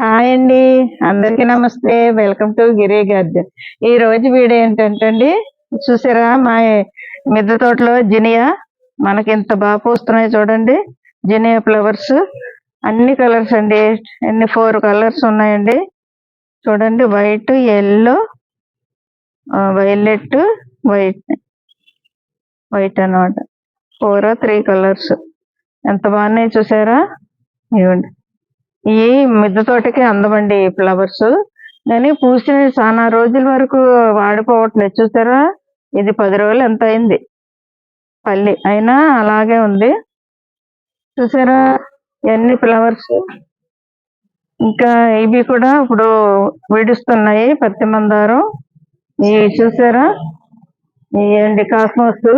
Hi అండి. అందరికీ నమస్తే. వెల్కమ్ టు గిరి గార్డెన్ ఈ రోజు వీడియో ఏంటంటే అండి చూసారా మా మిద్దె తోటలో జినియా? మనకి ఇంత బాగా పూస్తున్నాయి చూడండి. జినియా ఫ్లవర్స్. అన్ని కలర్స్ అండి. అన్ని ఫోర్ కలర్స్ ఉన్నాయండి. చూడండి white yellow violet white white అనమాట ఫోర్ త్రీ కలర్స్. ఎంత బాగున్నాయి చూసారా? ఇవ్వండి. ఈ మిద్దె తోటకి అందమండి ఈ ఫ్లవర్స్. కానీ పూసిన చాలా రోజుల వరకు వాడిపోవట్లేదు. చూసారా? ఇది పది రోజులు ఎంత అయింది? పల్లి అయినా అలాగే ఉంది. చూసారా? ఎన్ని ఫ్లవర్స్? ఇంకా ఇవి కూడా ఇప్పుడు విడుస్తున్నాయి పత్తి మందారం. ఇవి చూసారా? ఇవ్వండి కాస్మోస్?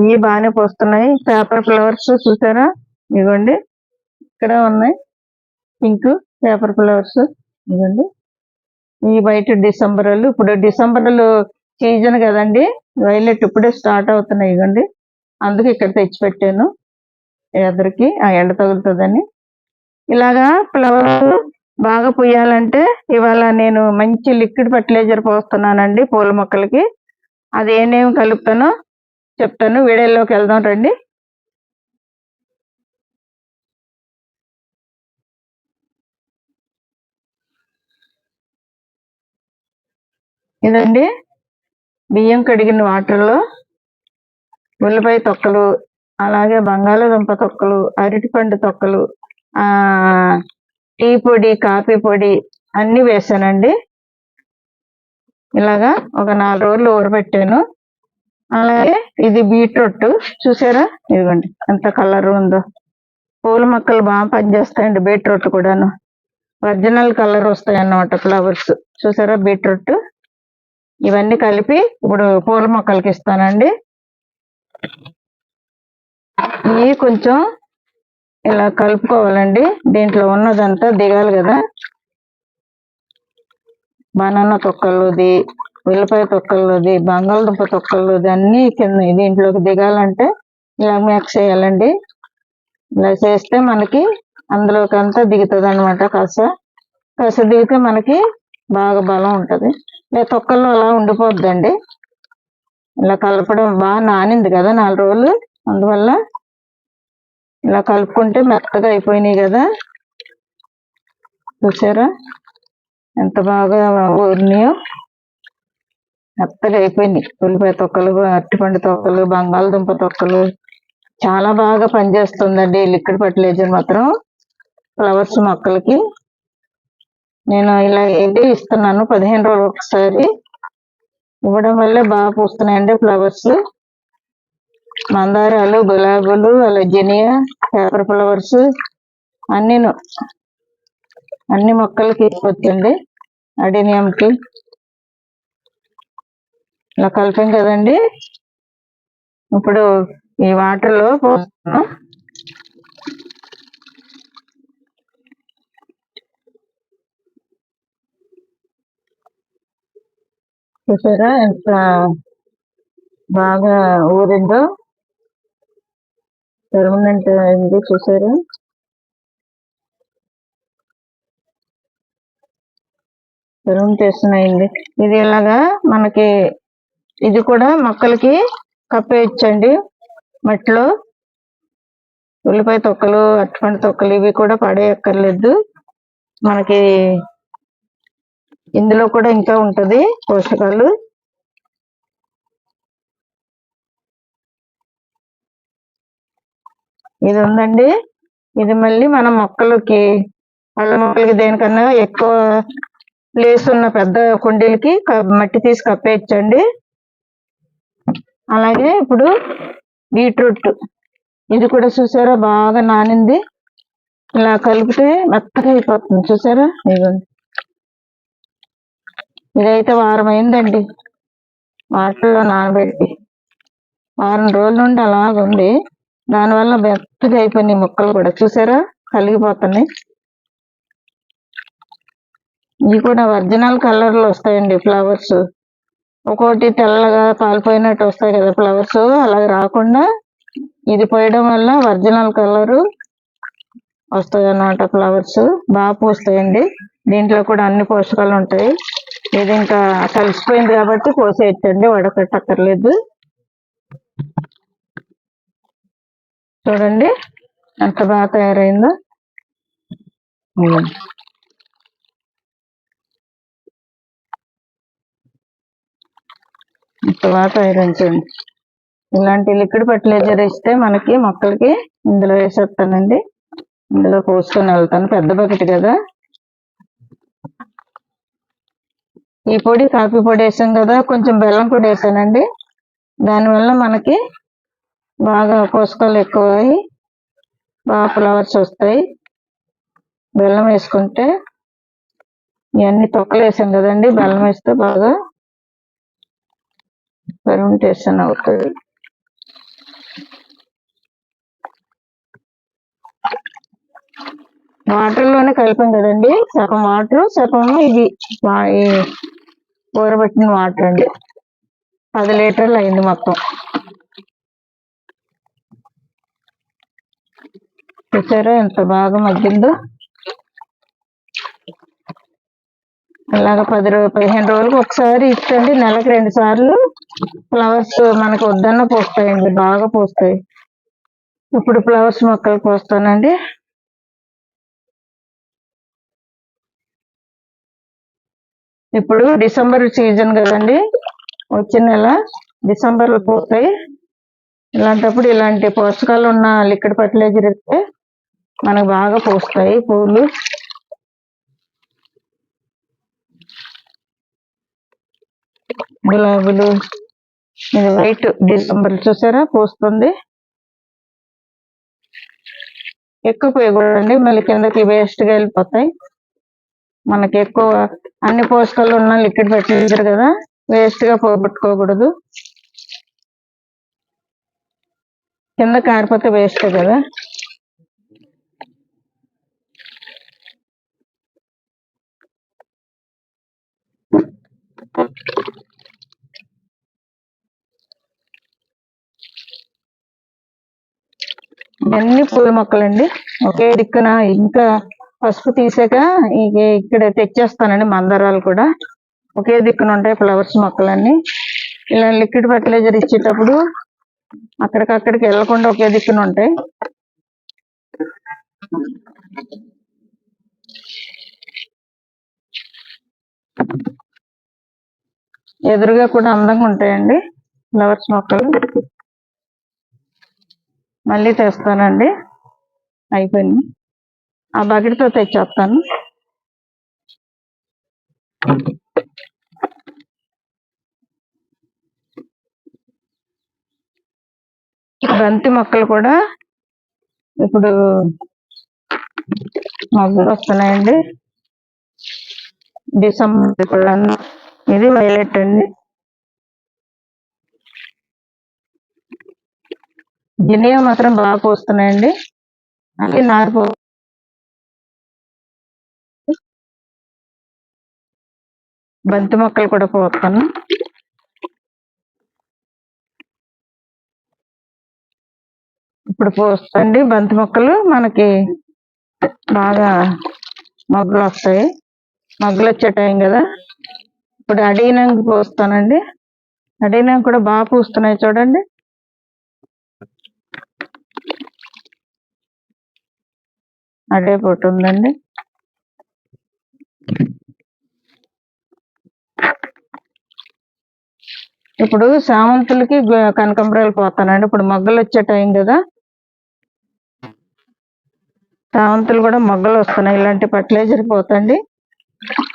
ఇవి బాగానే పోస్తున్నాయి. పేపర్ ఫ్లవర్స్ చూసారా? ఇవ్వండి. ఇక్కడ ఉన్నాయి. పింక్ పేపర్ ఫ్లవర్స్ ఇదండి. ఈ బయట డిసెంబర్ ఇప్పుడు డిసెంబర్ సీజన్ కదండి. వైలెట్ ఇప్పుడే స్టార్ట్ అవుతున్నాయి ఇవ్వండి. అందుకే ఇక్కడ తెచ్చి పెట్టాను ఎదరికి ఆ ఎండ తగులుతుందని. ఇలాగా ఫ్లవర్స్ బాగా పుయ్యాలంటే ఇవాళ నేను మంచి లిక్విడ్ ఫర్టిలైజర్ పోస్తున్నానండి పూల మొక్కలకి. అది ఏమేమి కలుపుతానో చెప్తాను. వీడియోలోకి వెళ్దాం రండి. ఇదండి. బియ్యం కడిగిన వాటర్లో ఉల్లిపాయ తొక్కలు అలాగే బంగాళదుంప తొక్కలు అరటిపండు తొక్కలు ఆ టీ పొడి కాఫీ పొడి అన్ని వేసానండి. ఇలాగా ఒక నాలుగు రోజులు ఊరబెట్టాను అలాగే ఇది బీట్రూట్ చూసారా? ఇదిగోండి ఎంత కలర్ ఉందో. పూల మొక్కలు బాగా పనిచేస్తాయండి బీట్రూట్ కూడాను. ఒరిజినల్ కలర్ వస్తాయి అన్నమాట ఫ్లవర్స్. చూసారా బీట్రూట్? ఇవన్నీ కలిపి ఇప్పుడు పూల మొక్కలకి ఇస్తానండి. ఇవి కొంచెం ఇలా కలుపుకోవాలండి. దీంట్లో ఉన్నదంతా దిగాలి కదా. బనానా తొక్కలుది ఉల్లిపాయ తొక్కలుది బంగాళదుంప తొక్కలుది అన్ని కింద దీంట్లోకి దిగాలంటే ఇలా మిక్స్ చేయాలండి. ఇలా చేస్తే మనకి అందులోకి అంతా దిగుతుంది అనమాట కాస్త కాస్త దిగితే మనకి బాగా బలం ఉంటుంది. తొక్కల్లో అలా ఉండిపోద్దండి. ఇలా కలపడం బాగా నానింది కదా నాలుగు రోజులు. అందువల్ల ఇలా కలుపుకుంటే మెత్తగా అయిపోయినాయి కదా. చూసారా? ఎంత బాగా ఊరినాయో. మెత్తగా అయిపోయినాయి. ఉల్లిపాయ తొక్కలు అరటిపండు తొక్కలు బంగాళదుంప తొక్కలు. చాలా బాగా పనిచేస్తుందండి. లిక్విడ్ ఫర్టిలైజర్ మాత్రం. ఫ్లవర్స్ మొక్కలకి. నేను ఇలా ఇది ఇస్తున్నాను పదిహేను రోజులు ఒకసారి. ఇవ్వడం వల్ల బాగా పూస్తున్నాయండి ఫ్లవర్స్. మందారాలు గులాబీలు అలజనియా పేపర్ ఫ్లవర్స్ అన్నీను అన్ని మొక్కలు తీసుకొచ్చండి అడినియంకి. ఇలా కలిపాం కదండి. ఇప్పుడు ఈ వాటర్లో పోస్తున్నాం. చూసారా? ఎంత బాగా ఊరిందో. పెర్మనెంట్ అయింది చూసారా? ఫెర్మెంటేషన్ అయింది. ఇది ఇలాగా మనకి ఇది కూడా మొక్కలకి కప్పేయచ్చండి మట్టిలో ఉల్లిపాయ తొక్కలు అరటిపండు తొక్కలు ఇవి కూడా పడేయక్కర్లేదు. మనకి ఇందులో కూడా ఇంకా ఉంటుంది పోషకాలు. ఇది ఉందండి. ఇది మళ్ళీ మన మొక్కలకి పళ్ళ మొక్కలకి దేనికన్నా ఎక్కువ ప్లేస్ ఉన్న పెద్ద కుండీలకి మట్టి తీసి కప్పేయచ్చండి. అలాగే ఇప్పుడు బీట్రూట్. ఇది కూడా చూసారా? బాగా నానింది. ఇలా కలిపితే మెత్తగా అయిపోతుంది. చూసారా? ఇదిగోండి. ఇదైతే వారం అయిందండి. వాటర్లో నానబెట్టి వారం రోజుల నుండి అలాగుంది దానివల్ల మెత్తగా అయిపోయినాయి ముక్కలు కూడా. చూసారా? కలిగిపోతున్నాయి ఇవి కూడా ఒరిజినల్ కలర్లు వస్తాయండి ఫ్లవర్స్. ఒక్కోటి తెల్లగా పాలిపోయినట్టు వస్తాయి కదా ఫ్లవర్స్. అలా రాకుండా ఇది పోయడం వల్ల ఒరిజినల్ కలర్ వస్తాయి అన్నమాట ఫ్లవర్స్. బాగా పూస్తాయండి. దీంట్లో కూడా అన్ని పోషకాలు ఉంటాయి. ఇది ఇంకా కలిసిపోయింది కాబట్టి పోసేయచ్చండి వడకట్టక్కర్లేదు చూడండి ఎంత బాగా తయారైందో. ఎంత బాగా తయారైంచండి ఇలాంటి లిక్విడ్ ఫర్టిలైజర్ ఇస్తే మనకి మొక్కలకి ఇందులో వేసేస్తానండి. ఇందులో పోసుకొని వెళ్తాను. పెద్ద బకెట్ కదా. ఈ పొడి కాఫీ పొడి వేసాం కదా కొంచెం బెల్లం కూడా వేసానండి. దానివల్ల మనకి బాగా పోషకాలు ఎక్కువ బాగా ఫ్లవర్స్ వస్తాయి. బెల్లం వేసుకుంటే ఇవన్నీ తొక్కలు వేసాం కదండి బెల్లం వేస్తే బాగా ఫెర్మెంటేషన్ అవుతుంది. వాటర్లోనే కలిపాం కదండి సగం వాటర్ సగం ఇది ఊరబెట్టిన వాటర్ అండి పది లీటర్లు అయింది మొత్తం. చూసారా ఎంత బాగా మగ్గిందో? ఇలాగ పది రోజు పదిహేను రోజులకు ఒకసారి ఇచ్చండి. నెలకు రెండు సార్లు. ఫ్లవర్స్ మనకు వద్దన్న పోస్తాయండి. బాగా పోస్తాయి. ఇప్పుడు ఫ్లవర్స్ మొక్కలు పోస్తానండి. ఇప్పుడు డిసెంబర్ సీజన్ కదండి. వచ్చిన నెల డిసెంబర్లో పోతాయి ఇలాంటప్పుడు ఇలాంటి పోషకాలు ఉన్న లిక్విడ్ ఫర్టిలైజర్ ఇస్తే మనకు బాగా పూస్తాయి పూలు. గులాబీలు ఇది వైట్ డిసెంబర్ చూసారా? పూస్తుంది. ఎక్కువ పోయకూడదండి. మళ్ళీ కిందకి వేస్ట్గా వెళ్ళిపోతాయి. మనకి ఎక్కువ అన్ని పోషకాలు ఉన్న లిక్విడ్ ఫర్టిలైజర్ కదా వేస్ట్గా పోగొట్టుకోకూడదు. కింద కారిపోతే వేస్ట్ కదా. ఇవన్నీ పూల మొక్కలండి. ఒకే దిక్కున ఇంకా పసుపు తీసాక ఇక్కడ తెచ్చేస్తానండి మందారాలు కూడా. ఒకే దిక్కున ఉంటాయి ఫ్లవర్స్ మొక్కలన్నీ. ఇలా లిక్విడ్ ఫర్టిలైజర్ ఇచ్చేటప్పుడు అక్కడికక్కడికి వెళ్ళకుండా ఒకే దిక్కున ఉంటాయి. ఎదురుగా కూడా అందంగా ఉంటాయండి ఫ్లవర్స్ మొక్కలు. మళ్ళీ తెస్తానండి. అయిపోయింది. ఆ బకెట్తో తెచ్చేస్తాను. బంతి మొక్కలు కూడా ఇప్పుడు మొగ్గలు వస్తున్నాయండి. డిసెంబర్ ఇది వైలెట్ అండి. జినియా మాత్రం బాగా పోస్తున్నాయండి. అది నారు బంతి మొక్కలు కూడా పోతాను. ఇప్పుడు పోస్తండి బంతి మొక్కలు. మనకి బాగా మొగ్గలు వస్తాయి. మొగ్గలు వచ్చే టైం కదా. ఇప్పుడు అడిగినాక పోస్తానండి. అడిగినాక కూడా బాగా పూస్తున్నాయి చూడండి. అడే పొట్టు ఉందండి ఇప్పుడు సామంతులకి కనకంబరాలు కనకాంబరాలు పోతానండి ఇప్పుడు మొగ్గలు వచ్చే టైం కదా. సామంతులు కూడా మొగ్గలు వస్తున్నాయి. ఇలాంటి ఫర్టిలైజర్ పోతండి.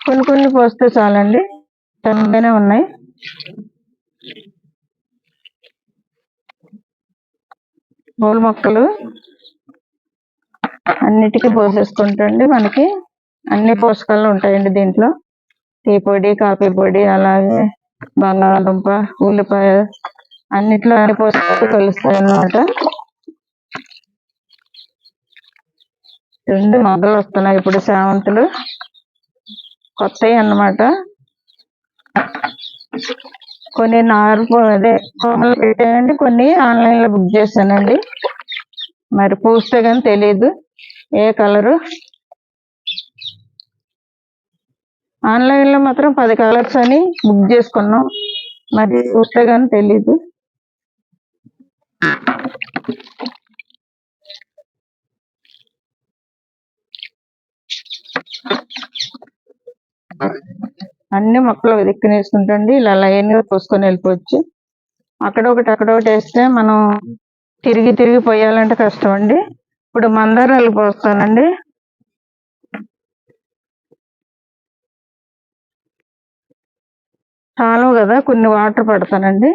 కొన్ని కొన్ని పోస్తే చాలండి. తొందరగానే ఉన్నాయి. పూల మొక్కలు అన్నిటికీ పోసేసుకుంటండి మనకి. అన్ని పోషకాలు ఉంటాయండి దీంట్లో. టీ పొడి కాఫీ పొడి అలాగే బంగాళదుంప ఉల్లిపాయ అన్నిట్లో అన్ని పోషకాలు కలుస్తాయి అన్నమాట. రెండు మొగ్గలు వస్తున్నాయి ఇప్పుడు సేవంతులు కొత్తవి అన్నమాట. కొన్ని నారు అదే కొమ్మలు పెట్టానండి కొన్ని ఆన్లైన్లో బుక్ చేశానండి. మరి పూస్తే కానీ తెలియదు ఏ కలరు. ఆన్లైన్లో మాత్రం పది కలర్స్ అని బుక్ చేసుకున్నాం. మరి చూస్తే గానీ తెలీదు. అన్ని మొక్కలు వెతిక్కుని ఇలా లైన్గా కోసుకొని వెళ్ళిపోవచ్చు. అక్కడ ఒకటి అక్కడ ఒకటి వేస్తే మనం తిరిగి తిరిగి పోయాలంటే కష్టం అండి ఇప్పుడు మందారాలు పోస్తానండి. చాలు కదా కొన్ని వాటర్ పడతానండి.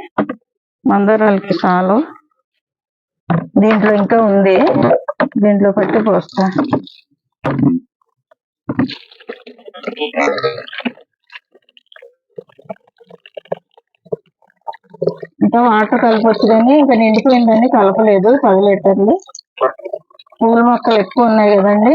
మందారాలకి చాలు. దీంట్లో ఇంకా ఉంది. దీంట్లో పట్టి పోస్తా. ఇంకా వాటర్ కలపచ్చు కానీ ఇంకా నిండిపోయిందని కలపలేదు పది లీటర్లు పూల మొక్కలు ఎక్కువ ఉన్నాయి కదండి.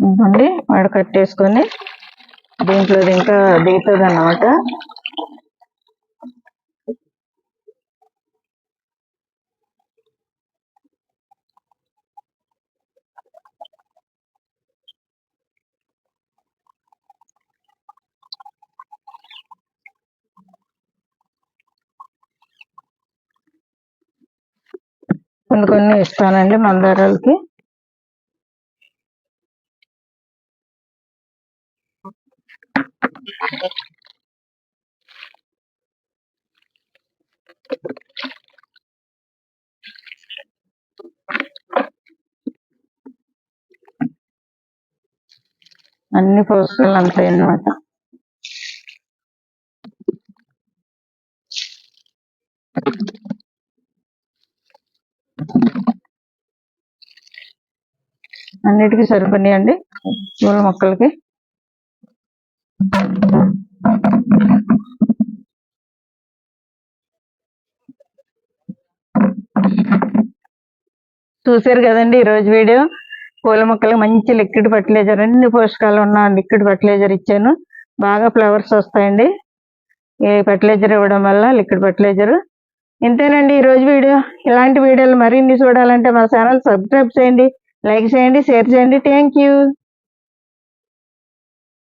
ఇదిగోండి వాడు కట్టేసుకొని దీంట్లో ఇంకా దిగుతుంది అన్నమాట కొన్ని కొన్ని ఇస్తానండి మందారాలకి. అన్ని పోస్టులు అంతాయి అన్నమాట. అన్నిటికీ సరిపోయినాయండి? పూల మొక్కలకి? చూసారు కదండి ఈ రోజు వీడియో. పూల మొక్కలకు మంచి లిక్విడ్ ఫర్టిలైజర్ అన్ని పోషకాలు ఉన్న లిక్విడ్ ఫర్టిలైజర్ ఇచ్చాను. బాగా ఫ్లవర్స్ వస్తాయండి. ఈ ఫర్టిలైజర్ ఇవ్వడం వల్ల లిక్విడ్ ఫర్టిలైజర్. ఇంతేనండి ఈ రోజు వీడియో. ఇలాంటి వీడియోలు మరిన్ని చూడాలంటే మా ఛానల్ సబ్స్క్రైబ్ చేయండి లైక్ చేయండి షేర్ చేయండి. Thank you.